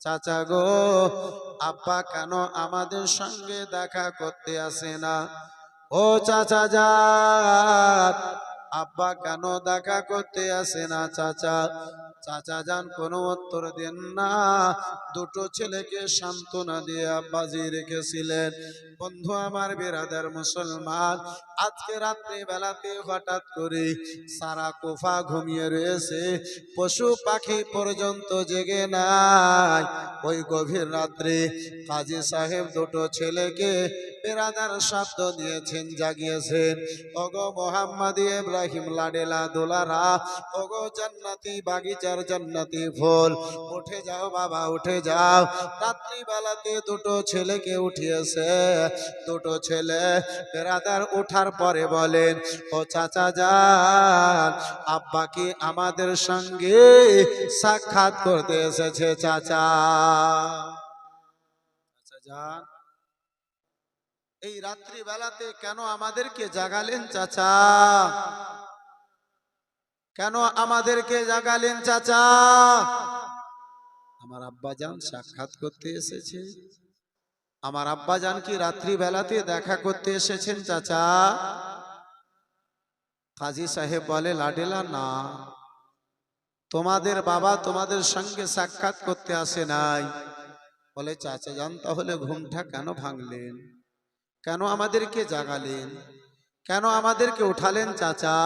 চাচা গো আব্বা কেন আমাদের সঙ্গে দেখা করতে আসে না? ও চাচা যান আব্বা কেন দেখা করতে আসে না, চাচা? চাচা যান, কোনো উত্তর দেন না। দুটো ছেলেকে সান্ত্বনা দিয়ে আব্বাজি রেখেছিলেন। বন্ধু আমার বেরাদার মুসলমান, আজকে রাত্রি বেলাতে হঠাৎ করে সারা কোফা ঘুমিয়ে রয়েছে। পশু পাখি পর্যন্ত জেগে নাই। ওই গভীর রাত্রে কাজী সাহেব দুটো ছেলেকে বেরাদার শব্দ দিয়েছেন, জাগিয়েছেন। ওগো মোহাম্মদ লাডেলা দোলারা ওগো জান্নাতি, বাগিচার জান্নাতি ফুল, উঠে যাও বাবা, উঠে যাও। রাত্রি বেলাতে দুটো ছেলেকে উঠিয়েছে। দুটো ছেলে বেরাদার ওঠার পরে বলেন, ও চাচা যান আব্বা কি আমাদের সঙ্গে সাক্ষাৎ করতে এসেছে, চাচা? চাচা যান এই রাত্রি বেলাতে কেন আমাদেরকে জাগালেন চাচা? কেন আমাদেরকে জাগালেন চাচা? আমার আব্বা যান সাক্ষাৎ করতে এসেছে। আমার আব্বা যান কি রাত্রি বেলাতে দেখা করতে এসেছেন চাচা? কাজী সাহেব বলে, লাডেলা, না। তোমাদের বাবা তোমাদের সঙ্গে সাক্ষাৎ করতে আসে নাই। বলে চাচা যান তাহলে ঘুমটা কেন ভাঙলেন? কেন আমাদেরকে জাগালেন? কেন আমাদেরকে উঠালেন, চাচা?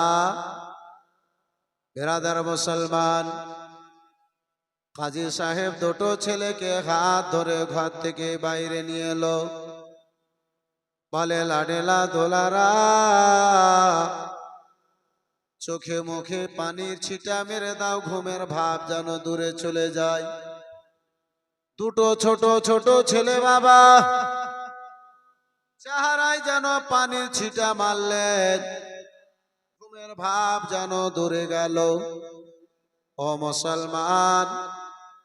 বেরাদার মুসলমান, কাজী সাহেব দুটো ছেলেকে হাত ধরে ঘর থেকে বাইরে নিয়ে এলো। বলে, লাডেলা দোলারা, চোখে মুখে পানির ছিটা মেরে দাও, ঘুমের ভাব যেন দূরে চলে যায়। দুটো ছোট ছোট ছেলে বাবা চেহারায় যেন পানির ছিটা মারলেন। ঘুমের ভাব যেন দূরে গেল। ও মুসলমান,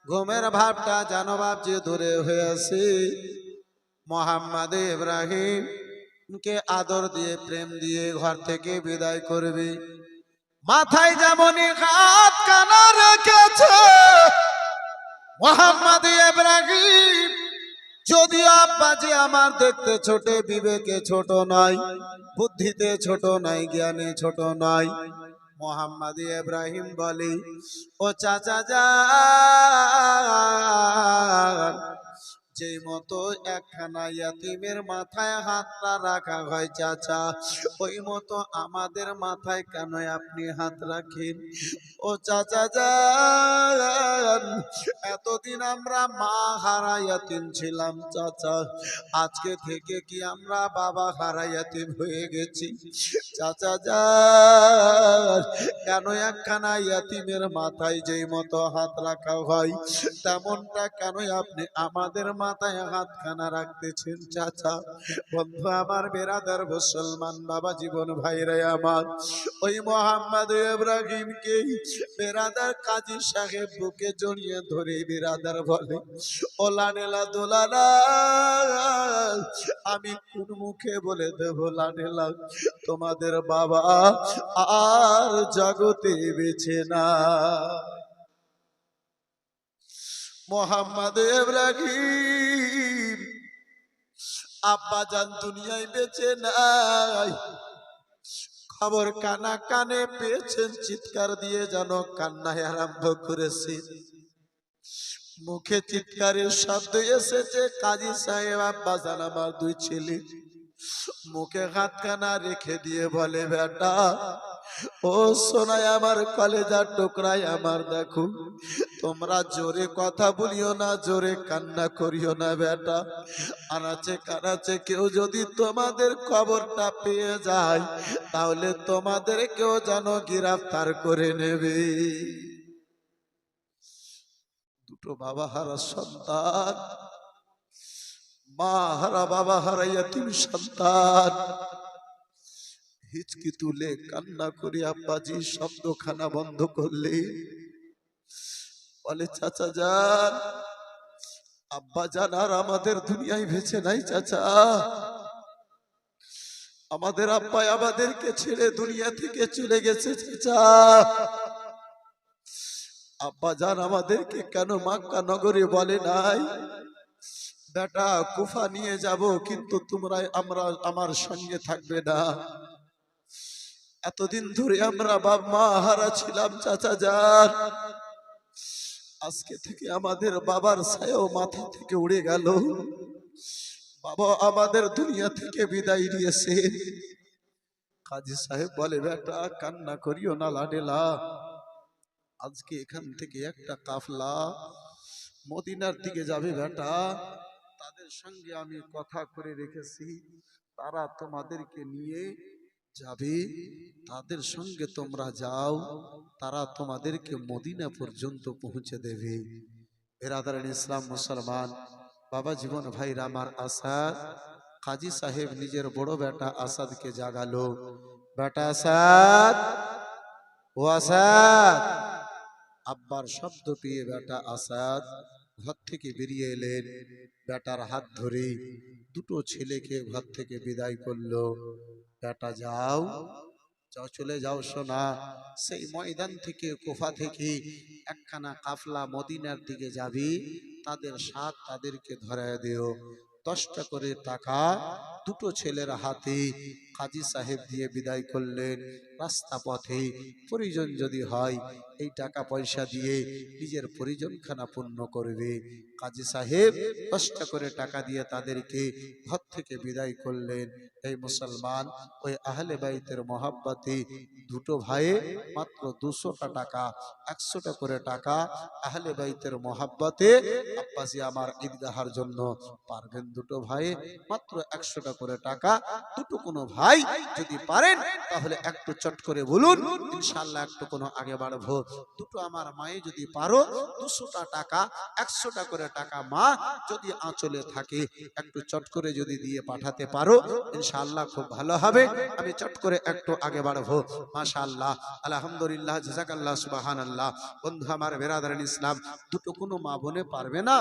ঘুমের ভাবটা যেন ভাবছি দূরে হয়েছে। মোহাম্মদ ইব্রাহিম কে আদর দিয়ে, প্রেম দিয়ে ঘর থেকে বিদায় করবি। মাথায় যেমনই হাত কানা রেখেছে, মোহাম্মদ ইব্রাহিম যদি আব্বাজি আমার দেখতে ছোট, বিবেকে ছোট নয়, বুদ্ধিতে ছোট নাই জ্ঞানে ছোট নয়। মোহাম্মদ ইব্রাহিম বলি, ও চাচা যান যে মতো একখানা ইয়াতিমের মাথায় হাতটা রাখা হয়, চাচা। ওই মতো আমাদের মাথায় কেন আপনি হাত রাখেন? ও চাচা যান, এতদিন আমরা মা হারা ইয়াতিম ছিলাম, চাচা। আজকে থেকে কি আমরা বাবা হারা ইয়াতিম হয়ে গেছি? চাচা যান, কেন একখানা ইয়াতিমের মাথায় যেই মতো হাত রাখা হয়, তেমনটা কেন আপনি আমাদের মাথায় হাতখানা রাখতেছেন, চাচা। বন্ধু আমার বেরাদার মুসলমান বাবা জীবন ভাইরে আমার। ওই মোহাম্মদ ইব্রাহিমকে বেরাদার কাজী সাহেব বুকে জড়িয়ে ধরে বেরাদার বলে ওলা নেলা দোলানা আমি কোন মুখে বলে দেব লাডেলা তোমাদের বাবা আর জগতে বেছে না। মোহাম্মদ ইব্রাহিম। আব্বা জান দুনিয়ায় বেঁচে নাই। খবর কানা কানে পেয়েছেন, চিৎকার দিয়ে যেন কান্নায় আরম্ভ করেছে। মুখে চিৎকারের শব্দ এসেছে, কাজী সাহেব, আব্বা জান আমার দুই ছেলে। মুখে হাত কানা রেখে দিয়ে বলে, বেটা ও সোনায় আমার কলেজার টুকরাই আমার দেখো। তোমরা জোরে কথা বলিও না, জোরে কান্না করিও না, বেটা। আনাচে কানাচে কেউ যদি তোমাদের খবরটা পেয়ে যায়, তাহলে তোমাদের কেউ যেন গ্রেফতার করে নেবে। দুটো বাবা হারা সন্তান, মা হারা বাবা হারা ইয়াতিম সন্তান। হিচকি তুলে কান্না করে আব্বাজি শব্দখানা বন্ধ করলে। বলে, চাচা যান, আব্বা যান, আর আমাদের দুনিয়ায় ভেছে নাই চাচা। আমাদের আব্বা আমাদেরকে ছেড়ে দুনিয়া থেকে চলে গেছে চাচা। আব্বা যান, আমাদেরকে কেন মাক্কা নগরে বলে নাই? বেটা, কুফা নিয়ে যাব, কিন্তু তোমরা আমরা, আমার সঙ্গে থাকবে না। এতদিন ধরে আমরা বাপ মা হারা ছিলাম, চাচা যান। আজকে থেকে আমাদের বাবার ছায়াও মাথা থেকে উড়ে গেল। বাবা আমাদের দুনিয়া থেকে বিদায় নিয়েছে। কাজী সাহেব বলে, বেটা, কান্না করিও না, লাডেলা। আজকে এখান থেকে একটা কাফলা মদিনার দিকে যাবে, বেটা। তাদের সঙ্গে আমি কথা করে রেখেছি। তারা তোমাদেরকে নিয়ে যাবে, তাদের সঙ্গে তোমরা যাও, তারা তোমাদেরকে মদিনা পর্যন্ত পৌঁছে দেবে। বেরাদার ইসলাম মুসলমান, বাবা জীবন ভাই রামার আসাদ, কাজী সাহেব নিজের বড় বেটা আসাদকে জাগালো। বেটা আসাদ, ও আসাদ, আব্বার শব্দ পেয়ে বেটা আসাদ ঘর থেকে বেরিয়ে এলেন। বেটার হাত ধরে দুটো ছেলেকে ঘর থেকে বিদায় করল। বেটা যাও। যাও, চলে যাও, সোনা। সেই ময়দান থেকে, কোফা থেকে একখানা কাফলা মদিনার দিকে যাবি। তাদের সাথ তাদেরকে ধরায় দিও। দশটা করে টাকা দুটো ছেলের হাতে কাজী সাহেব দিয়ে বিদায় করলেন। রাস্তা পথে প্রয়োজন যদি হয়, এই টাকা পয়সা দিয়ে নিজের পরিজনখানা পূর্ণ করবে। কাজী সাহেব কষ্ট করে টাকা দিয়ে তাদেরকে ঘর থেকে বিদায় করলেন। এই মুসলমান ওই আহলে বাইতের মহাব্বাতে দুটো ভাইয়ে মাত্র দুশোটা টাকা, একশোটা করে টাকা আহলে বাইতের মহাব্বাতে আব্বাসি আমার ঈদগাহার জন্য পারবেন দুটো ভাই মাত্র একশোটা করে টাকা দুটো কোনো ভাই যদি পারেন, তাহলে একটু চট করে বলুন ইনশাল্লাহ একটু কোনো আগে বাড়বো। দুটো আমার মায়ে যদি পারো, দুশোটা টাকা, একশোটা করে টাকা মা যদি আঁচলে থাকে, একটু চট করে যদি দিয়ে পাঠাতে পারো ইনশাল্লাহ খুব ভালো হবে। আমি চট করে একটু আগে বাড়বো। মাশাআল্লাহ, আলহামদুলিল্লাহ, জাজাকাল্লাহ সুবাহান আল্লাহ বন্ধু আমার বেরাদারান ইসলাম দুটো কোনো মা বোনে পারবে না?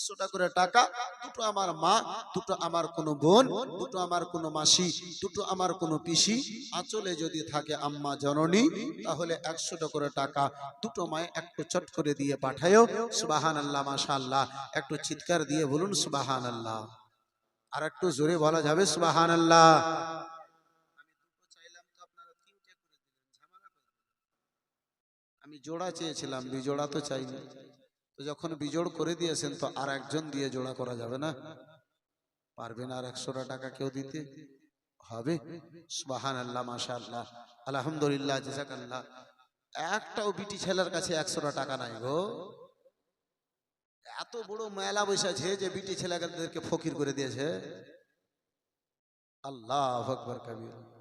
একশোটা করে টাকা, দুটো আমার মা, দুটো আমার কোনো বোন, দুটো আমার কোনো মাসি, দুটো আমার কোনো পিসি। আঁচলে যদি থাকে আম্মা জননী, তাহলে একশোটা করে টাকা দুটো মায়ে একটু চট করে দিয়ে পাঠায়ও। সুবাহান আল্লাহ মাশা আল্লাহ একটু চিৎকার দিয়ে বলুন সুবাহান আল্লাহ আর একটু জোরে বলা যাবে সুবাহান আল্লাহ আমি জোড়া চেয়েছিলাম বিজোড়া তো চাইনি। তো যখন বিজোড় করে দিয়েছেন, তো আর একজন দিয়ে জোড়া করা যাবে না। পারবেন আর একশোটা টাকা কেউ দিতে। হবে। সুবাহান আল্লাহ মাশা আল্লাহ আলহামদুলিল্লাহ, জাজাকাল্লাহ। একটাও বিটি ছেলের কাছে একশোটা টাকা নাই গো। এত বড় মেলা বসেছে যে বিটি ছেলেদেরকে ফকির করে দিয়েছে। আল্লাহ আকবর, কবির।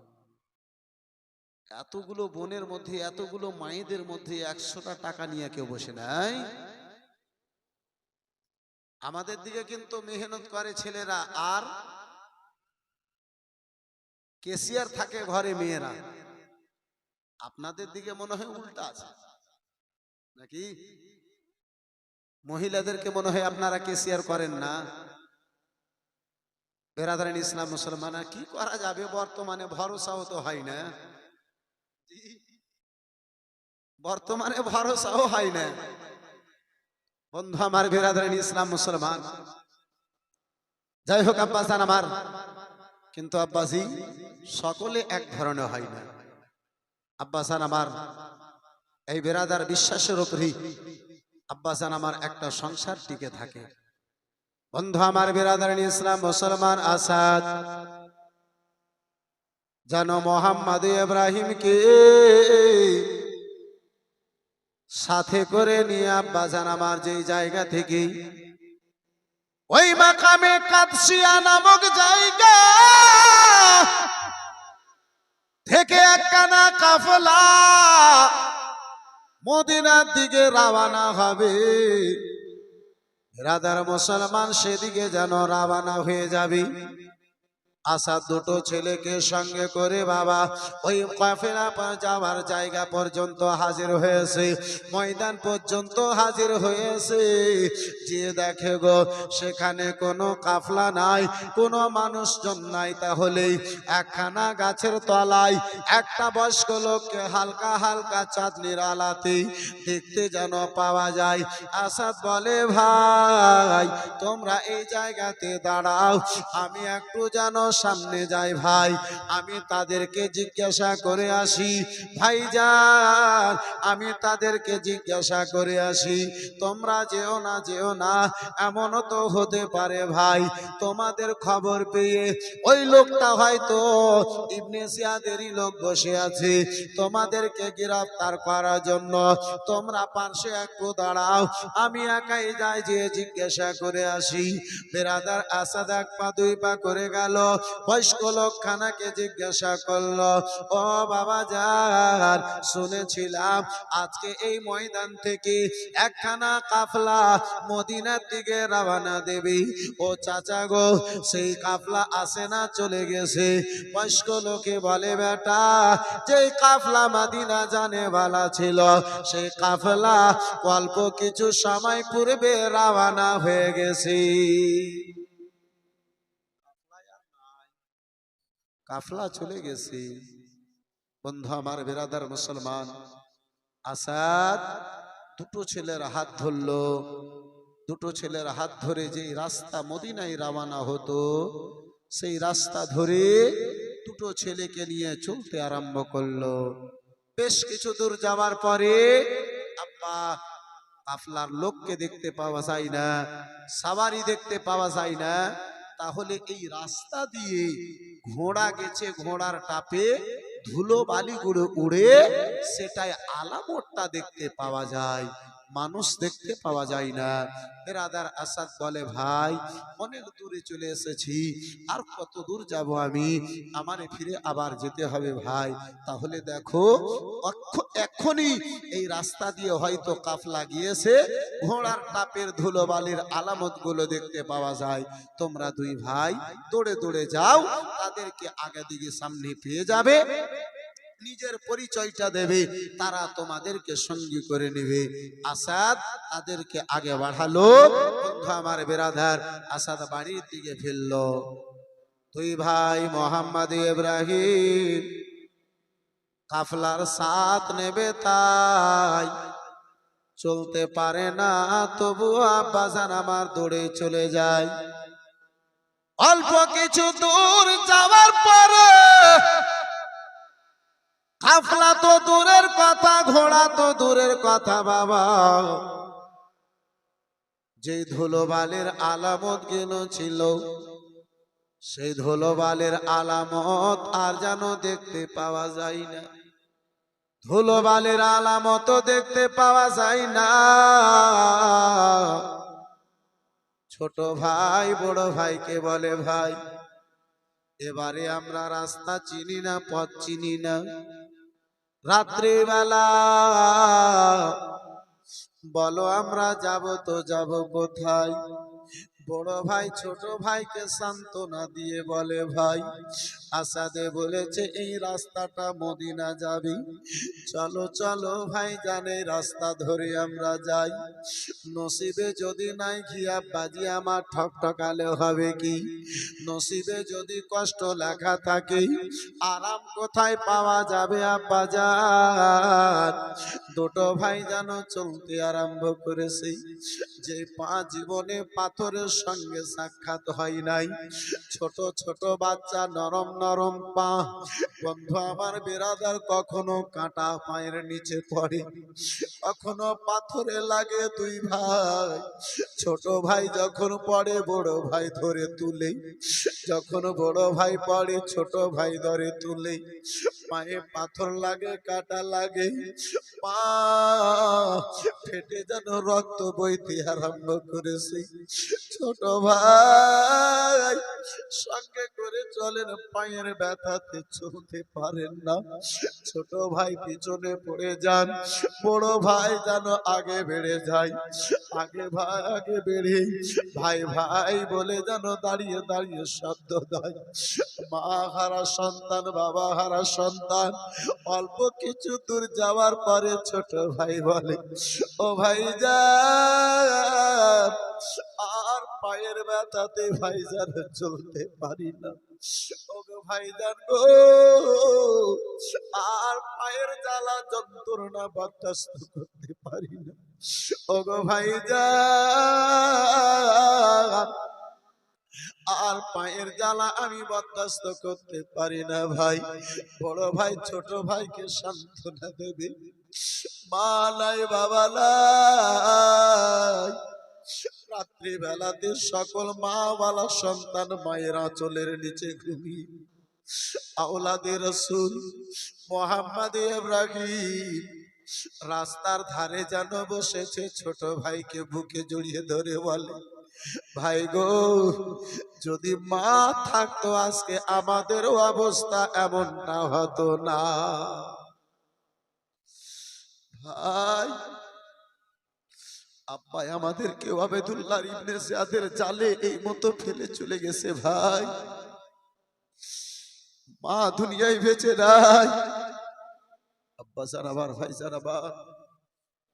এতগুলো বোনের মধ্যে, এতগুলো মায়েদের মধ্যে একশোটা টাকা নিয়ে কেউ বসে নাই। আমাদের দিকে কিন্তু মেহনত করে ছেলেরা, আর কেসিয়ার থাকে ঘরে মেয়েরা। আপনাদের দিকে মনে হয় উল্টা আছে। নাকি? মহিলাদেরকে মনে হয় আপনারা কেসিয়ার করেন না। বেরাদারান ইসলাম মুসলমান কি করা যাবে? বর্তমানে ভরসাও তো হয় না। বর্তমানে ভরসাও হয় না। বন্ধু আমার বেরাদারান ইসলাম মুসলমান। যাই হোক আব্বাসান আমার, কিন্তু আব্বাসি সকলে এক ধরনের হয় না। আব্বাসান আমার, এই বেরাদার বিশ্বাসের উপরই আব্বাসান আমার একটা সংসার টিকে থাকে। বন্ধু আমার বেরাদারান ইসলাম মুসলমান আসাদ, জানো মোহাম্মদ ইব্রাহিমকে সাথে করে নিয়ে আব্বাসান আমার যেই জায়গা থেকে ওই মাকামে কাদসিয়া নামক জায়গা থেকে একখানা কাফলা মদিনার দিকে রওনা হবে। রাধার মুসলমান সেদিকে যেন রওনা হয়ে যাবে। আসাদ দুটো ছেলেকে সঙ্গে করে বাবা, ওই কাফেলা যাওয়ার জায়গা পর্যন্ত হাজির হয়েছে, ময়দান পর্যন্ত হাজির হয়েছে। যে দেখে গো, সেখানে কোনো কাফলা নাই, কোনো মানুষজন নাই তাহলেই একখানা গাছের তলায় একটা বয়স্ক লোককে হালকা হালকা চাঁদনির আলাতেই দেখতে যেন পাওয়া যায়। আসাদ বলে, ভাই, তোমরা এই জায়গাতে দাঁড়াও, আমি একটু যেন সামনে যায় ভাই, আমি তাদেরকে জিজ্ঞাসা করে আসি, ভাইজান, আমি তাদেরকে জিজ্ঞাসা করে আসি, তোমরা যেও না যেও না এমনও তো হতে পারে ভাই, তোমাদের খবর পেয়ে ওই লোকটা হয়তো ইবনে সিয়াদেরই লোক বসে আছে, তোমাদেরকে গ্রেফতার করার জন্য, তোমরা পাশে একটু দাঁড়াও, আমি একাই যাই যে জিজ্ঞাসা করে আসি, বেরাদার আসাদ এক পা দুই পা করে গেল বয়স্ক লোকখানাকে জিজ্ঞাসা করল, ও বাবা যার, শুনেছিলাম আজকে এই ময়দান থেকে একখানা কাফলা মদিনার দিকে রওনা দেবী। ও চাচা গো, সেই কাফলা আসে না, চলে গেছে। বয়স্ক লোকে বলে, বেটা যে কাফলা মাদিনা জানে বালা ছিল, সেই কাফলা অল্প কিছু সময় পূর্বে রাবানা হয়ে গেছে। কাফলা চলে গেছে। বন্ধু আমার, বেরাদার মুসলমান, আসাদ দুটো ছেলের হাত ধরলো। দুটো ছেলের হাত ধরে যে রাস্তা মদিনায় রওনা হতো, সেই রাস্তা ধরে দুটো ছেলেকে নিয়ে চলতে আরম্ভ করল। বেশ কিছু দূর যাওয়ার পরে আব্বা, কাফলার লোককে দেখতে পাওয়া যায় না, সাওয়ারি দেখতে পাওয়া যায় না। তাহলে এই রাস্তা দিয়ে ঘোড়া গেছে ঘোড়ার টাপে ধুলো বালিগুলো উড়ে সেটাই আলামতটা দেখতে পাওয়া যায়। মানুষ দেখতে পাওয়া যায় না। বেরাদার আসাদ বলে, ভাই, অনেক দূরে চলে এসেছি, আর কত দূর যাব আমি? আমারে ফিরে আবার যেতে হবে, ভাই। তাহলে দেখো এক্ষুনি এই রাস্তা দিয়ে হয়তো কাফলা গিয়েছে, ঘোড়ার টাপের ধুলোবালির আলামতগুলো দেখতে পাওয়া যায়। তোমরা দুই ভাই দৌড়ে দৌড়ে যাও, তাদেরকে আগে দিকে সামনে পেয়ে যাবে। নিজের পরিচয়টা দেবে, তারা তোমাদেরকে সঙ্গী করে নেবে। আসাদ তাদেরকে আগে বাড়ালো, বন্ধু আমার বেরাধার আসাদ বাড়ির দিকে ফেলল দুই ভাই মোহাম্মদ ইব্রাহিম, কাফলার সাথ নেবে তাই। চলতে পারে না, তবু আব্বাসান আমার দৌড়ে চলে যায়। অল্প কিছু দূর যাওয়ার পরে কাফলা তো দূরের কথা, ঘোড়া তো দূরের কথা, বাবা। যে ধুলোবালের আলামত গেল ছিল সেই ধুলোবালের আলামত আর যেন দেখতে পাওয়া যায় না। ধুলোবালের আলামত দেখতে পাওয়া যায় না। ছোট ভাই, বড় ভাইকে বলে, ভাই, এবারে আমরা রাস্তা চিনি না, পথ চিনি না। রাত্রিবেলা। বলো আমরা যাব তো যাব কোথায়? বড় ভাই, ছোট ভাইকে সান্ত্বনা দিয়ে বলে, ভাই, আসাদে বলেছে এই রাস্তাটা মদিনা যাবি। চলো চলো ভাই জানে রাস্তা ধরে আমরা যাই। নসিবে যদি নাই ঘিয়া বাজি, আমার ঠকঠকালে হবে কি? নসিবে যদি কষ্ট লেখা থাকে, আরাম কোথায় পাওয়া যাবে আব্বাজার দুটো ভাই যেন চলতে আরম্ভ করেছে। যে পা জীবনে পাথরের সঙ্গে সাক্ষাৎ হয় নাই। ছোট ছোট বাচ্চা নরম নরম পা। বন্ধু, আমার বেরাদার কখনো কাটা পায়ের নিচে পড়ে। কখনো পাথরে লাগে দুই ভাই। ছোট ভাই যখন পড়ে, বড় ভাই ধরে তুলে। যখন বড় ভাই পড়ে, ছোট ভাই ধরে তুলে। পায়ে পাথর লাগে, কাটা লাগে। পা ফেটে যেন রক্ত বইতে আরম্ভ করেছে। ছোট ভাই, সঙ্গে করে চলেন, পায়ের ব্যথাতে চলতে পারেন না। ছোট ভাই পিছনে পড়ে যান, বড় ভাই যেন আগে বেড়ে যায়। আগে ভাই, আগে বেড়ে, ভাই ভাই বলে যেন দাঁড়িয়ে দাঁড়িয়ে শব্দ দেয়। মা হারা সন্তান, বাবা হারা সন্তান, অল্প কিছু দূর যাওয়ার পরে ছোট ভাই বলে, ও ভাই যা পায়ের ব্যথাতে ভাইজান চলতে পারি না। ওগো ভাইজান আর পায়ের জ্বালা যন্ত্রণা বরদাস্ত করতে পারি না। ওগো ভাইজান, আর পায়ের জ্বালা আমি বরদাস্ত করতে পারি না ভাই। বড় ভাই, ছোট ভাইকে সান্ত্বনা দেবে। মা নাই, বাবা রাত্রি বেলাতে সকল মা বালা সন্তান মায়ের আঁচলের নিচে ঘুমিয়ে। আওলাদে রসুল মোহাম্মদ ইব্রাহিম রাস্তার ধারে যেন বসেছে, ছোট ভাইকে বুকে জড়িয়ে ধরে বলে, ভাই গো, যদি মা থাকতো আজকে আমাদেরও অবস্থা এমনটা হতো না। ভাই আব্বাই আমাদেরকে আবেদুল্লাহ ইবনে জিয়াদের জালে এই মতো ফেলে চলে গেছে ভাই। মা দুনিয়ায় বেঁচে নাই। আব্বা জানাবার ভাই জানাবার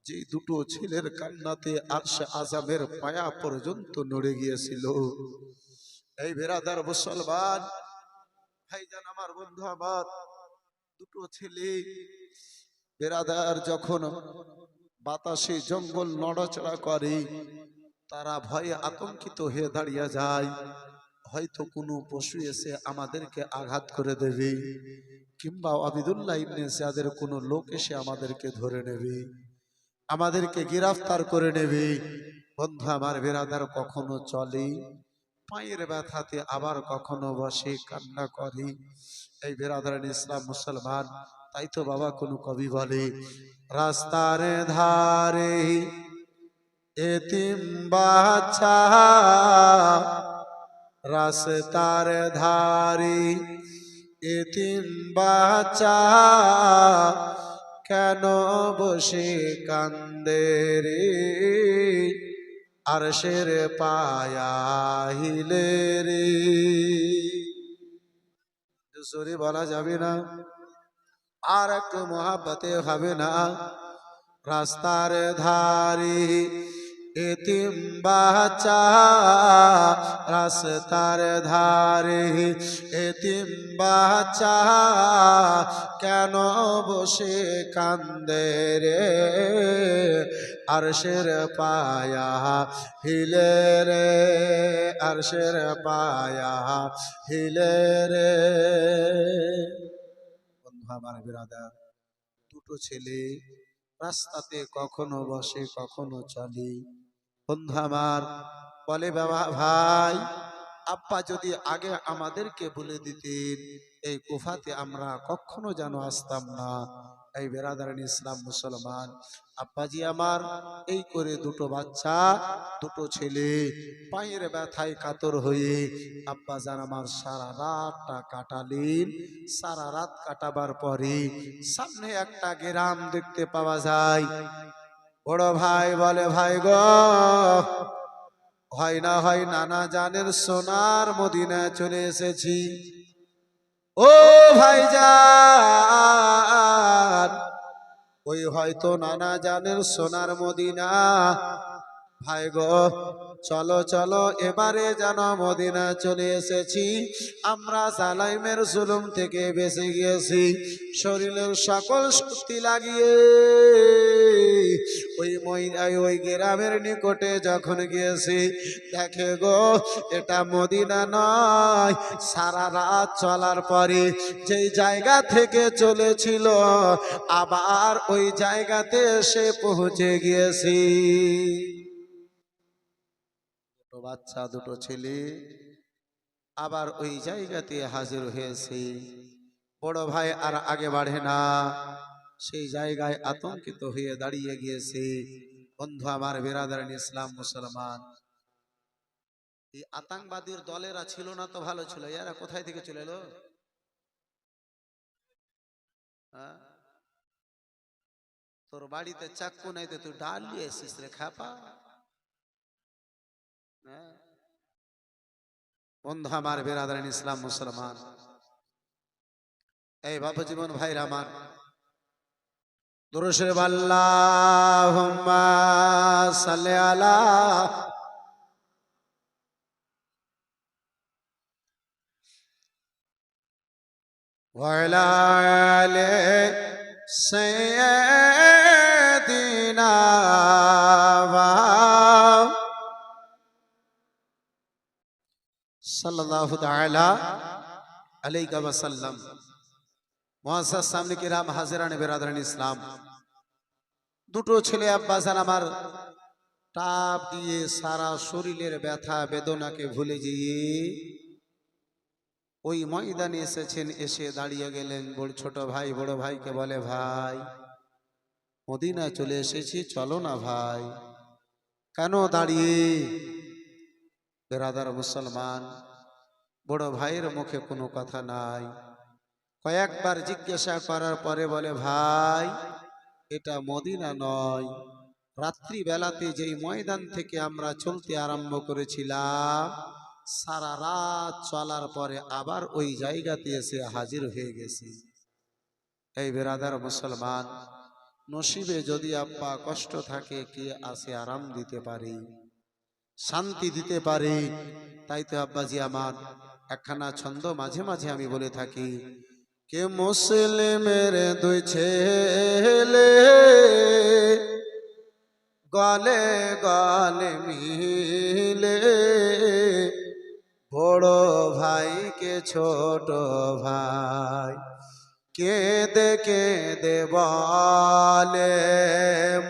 যে দুটো ছেলের কান্নাতে আরশে আজামের পায়া পর্যন্ত নড়ে গিয়েছিল। এই বেরাদার মুসলমান ভাইজান আমার বন্ধু আমার, দুটো ছেলে, বেরাদার যখন বাতাসে জঙ্গল নড়াচড়া করে। তারা ভয়ে আতঙ্কিত হয়ে দাঁড়িয়ে যায়। হয়তো কোনো পশু এসে আমাদেরকে আঘাত করে দেবে, কিংবা আবিদুল্লাহ ইবনে সিয়াদের কোনো লোক এসে আমাদেরকে ধরে নেবে, আমাদেরকে গ্রেফতার করে নেবে। বন্ধু আমার বেরাদার, কখনো চলে, পায়ের ব্যথাতে আবার কখনো বসে কান্না করে। এই বেরাদার ইসলাম মুসলমান তাই তো বাবা কোনো কবি বলে। রাস্তার ধারে এতিম বাচ্চা রাস্তার ধারে এতিম বাচ্চা কেন বসে কান্দে রে? আর শের পায়াহিলে রে। জোরে বলা যাবে না। আর একটু মহাব্বতে হবে না। রাস্তার ধারে এতিম বাচ্চা, রাস্তার ধারে এতিম বাচ্চা, কেন বসে কান্দে রে? আরশের পায়া হিলে রে, আরশের পায়া হিলে রে। আমার বিরাদার। দুটো ছেলে রাস্তাতে কখনো বসে, কখনো চলে। বন্ধু আমার, বলে বাবা, ভাই, আব্বা যদি আগে আমাদেরকে বলে দিতেন, এই গুফাতে আমরা কখনো যেন আসতাম না। এই বেরাদারান ইসলাম মুসলমান, আব্বাজি আমার, এই করে দুটো বাচ্চা, দুটো ছেলে, পায়ের ব্যথায় কাতর হয়ে আব্বা যান আমার সারা রাতটা কাটালেন। সারা রাত কাটাবার পরে সামনে একটা গ্রাম দেখতে পাওয়া যায়। বড় ভাই বলে, ভাই গো, হয় না হয় নানা জানের সোনার মদিনায় চলে এসেছি। ও ভাই যান ওই হয়তো নানা জানের সোনার মদিনা ভাই গো, চলো চলো, এবারে যেন মদিনা চলে এসেছি। আমরা সালাইমের জুলুম থেকে বেঁচে গিয়েছি। শরীরের সকল শক্তি লাগিয়ে ওই মহিলায় ওই গ্রামের নিকটে যখন গিয়েছি, দেখে গো, এটা মদিনা নয়। সারা রাত চলার পরে যেই জায়গা থেকে চলেছিল, আবার ওই জায়গাতে এসে পৌঁছে গিয়েছি। বাচ্চা দুটো ছেলে। আবার ওই জায়গাতে হাজির হয়েছে। বড় ভাই আর আগে বাড়ে না। সেই জায়গায় আতঙ্কিত হয়ে দাঁড়িয়ে গিয়েছে। বন্ধু আমার বেরাদার ইসলাম মুসলমান। এই আতঙ্কবাদীর দলেরা ছিল না তো ভালো ছিল। এরা কোথায় থেকে চলে এলো? তোর বাড়িতে চাকু নাই তো তুই ডাল নিয়ে এসিস রে, খাপা? বন্ধু আমার বেরাদারান ইসলাম মুসলমান এই বাবা জীবন ভাইরা আমার দুরুশে আল্লাহুম্মা সাল্লি আলা وعلى آل سيدنا সাল্লাল্লাহু তাআলা আলাইকা ওয়াসাল্লাম। মুআজ্জাজ সামনে কিরাম হাজিরানে ইসলাম। দুটো ছেলে আব্বাসান আমার টাপ দিয়ে সারা শরীরের ব্যথা বেদনাকে ভুলে গিয়ে ওই ময়দানে এসেছেন, এসে দাঁড়িয়ে গেলেন। ছোট ভাই, বড় ভাইকে বলে, ভাই, মদিনায় চলে এসেছি, চলো না ভাই। কেন দাঁড়িয়ে? বেরাদার মুসলমান বড় ভাইয়ের মুখে কোনো কথা নাই। কয়েকবার জিজ্ঞাসা করার পরে বলে, ভাই, এটা মদিনা নয়। রাত্রি বেলাতে যেই ময়দান থেকে আমরা চলতে আরম্ভ করেছিলাম, সারা রাত চলার পরে আবার ওই জায়গাতে এসে হাজির হয়ে গেছি। এই বেরাদার মুসলমান, নসিবে যদি আব্বা কষ্ট থাকে, কে আসে আরাম দিতে পারে? শান্তি দিতে পারে? তাই তো আব্বাজি আমার একখানা ছন্দ মাঝে মাঝে আমি বলে থাকি, কে মুসলিমের দুই ছেলে? গলে গলে মিলে, বড় ভাইকে ছোট ভাই, কেঁদে কেঁদে বলে,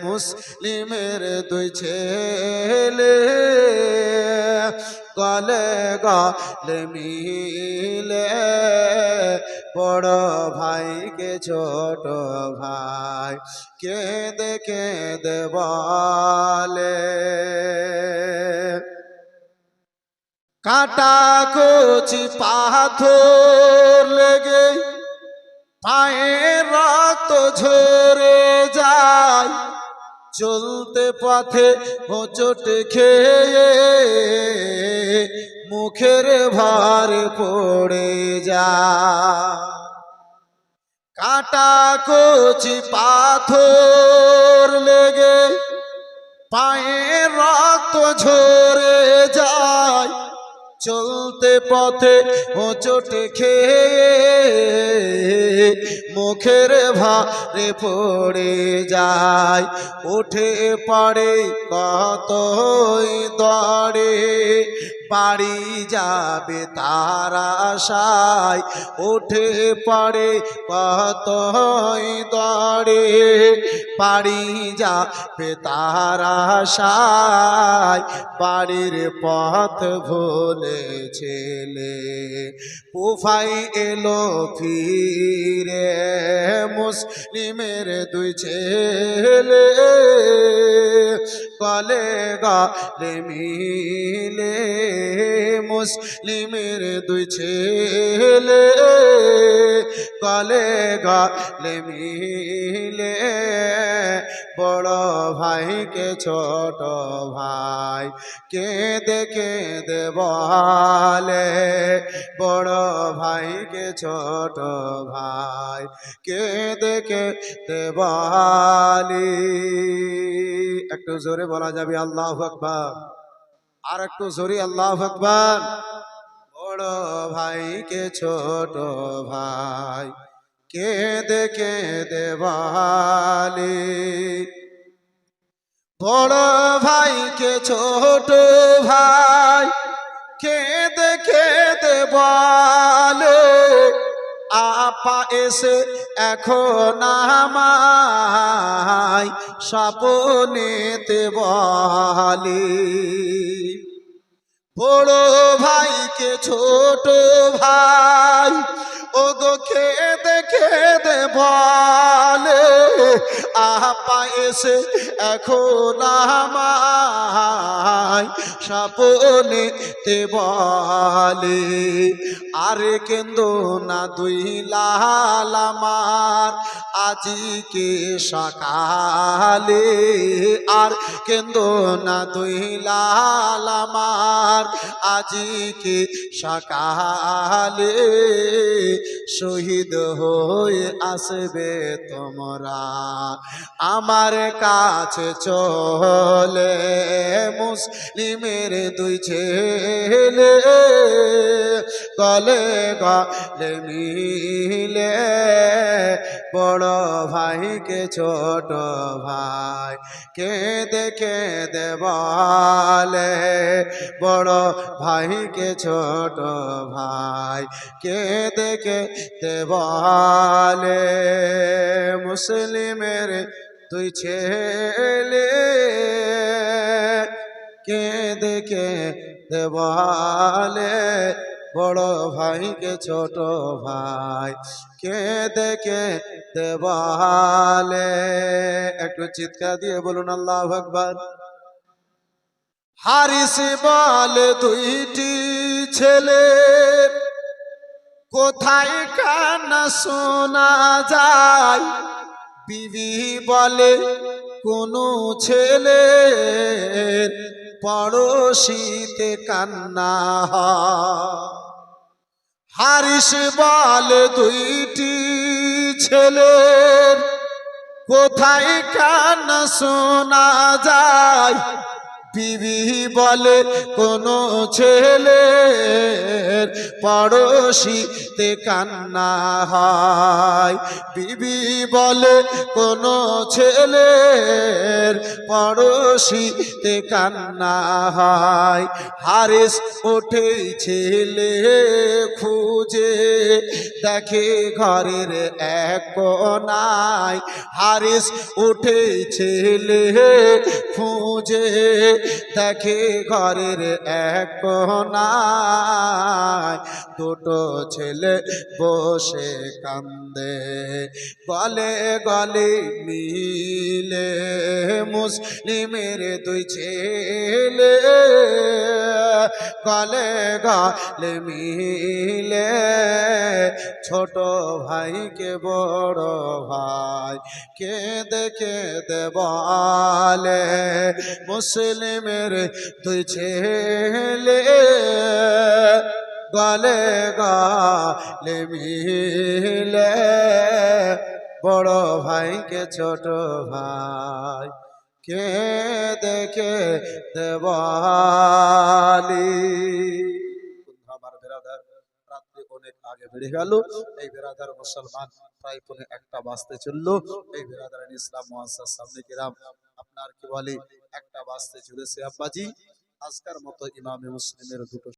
মুসলিমের দুই ছেলে। গলে গলে মিলে। বড় ভাইকে ছোট ভাই কেঁদে কেঁদে বলে। কাটা কচি পাথর লেগে পায়ে রক্ত ঝরে যায়। চলতে পথে হোঁচট খেয়ে মুখের ভার পড়ে যায় কাটা কচি পাথর লেগে পায়ে রক্ত ঝরে যায়। চলতে পথে হোঁচট খেয়ে মুখের ভারে পড়ে যায়। উঠে পড়ে কতই দড়ে বাড়ি যাবে তারা আশায়। ওঠে পড়ে কতই দড়ে বাড়ি যাবে তারা আশায়। বাড়ির পথ ভোলে ছেলে। উফাই এলো ফিরে মুসলিমের দুই ছেলে। কলে গলে গলে মিলে মুসলিমের দুই ছেলে কলে গলে মিলে, বড় ভাইকে ছোট ভাই কেঁদে কেঁদে বলে, বড় ভাইকে ছোট ভাই কেঁদে কেঁদে দেবালি একটু জোরে বলা যাবে, আল্লাহ আকবার। আর একটু জোরে আল্লাহ আকবার। বড় ভাইকে ছোট ভাই? কেঁদে কেঁদে বলি বড় ভাইকে ছোট ভাই? কেঁদে কেঁদে বলে আপা এসে এখন আমায় স্বপনেতে বলে। বড় ভাইকে ছোট ভাই ও গো খেদে খেদে বলে আপা এসে এখন আমায় সাপনে তে বলে, আরে কেন্দ না দুই লাল আমার, আজিকে সকালে, আর কেন্দ না দুই লাল আমার, আজিকে সকালে শহীদ হয়ে আসবে তোমরা। আমার কাছে চলে মুসলিমের দুই ছেলে। গলে গলে মিলে বড় ভাইকে, ছোট ভাই কে দেখে দেবালে বড় ভাইকে, ছোট ভাই কে দেখে দেবালে মুসলিমের দুই ছেলে। কে দেখে দেওয়ালে বড় ভাইকে ছোট ভাই। কে দেখে দেওয়ালে একটু চিৎকার দিয়ে বলুন আল্লাহ আকবার। হারিস বল দুইটি ছেলে, কোথায় কান্না শোনা যায়? বিবি বলে কোনো ছেলে পড়োশীতে কান্না। হারিস বল দুইটি ছেলের কোথায় কান্না শোনা যায় বিবি বলে কোনো ছেলে পড়শিতে কান্না হয়। বিবি বলে কোনো ছেলের পড়শিতে কান্না হয়। হারিস ওঠে ছেলে খুঁজে দেখে ঘরের এক কোনায়। হারিস উঠে ছেলে খুঁজে দেখে ঘরের এক কোনায় দুটো ছেলে বসে কান্দে গলে গলে মিলে। মুসলিমের দুই ছেলে। গলে গলে মিলে, ছোট ভাইকে বড় ভাই কে দেখে দেবালে মুসলিমের দুই ছেলে। গলে গলে মিলে, বড় ভাইকে ছোট ভাই কে দেখে দেবালি আমার বেরাদার অনেক আগে বেড়ে গেল। এই বেরাদার মুসলমান প্রায় একটা এই বেরাদার ইসলাম সামনে গেলাম। আপনার কি বলে, একটা বাজতে চলেছে আব্বাজি। আজকার মতো ইমামে মুসলিমের দুটো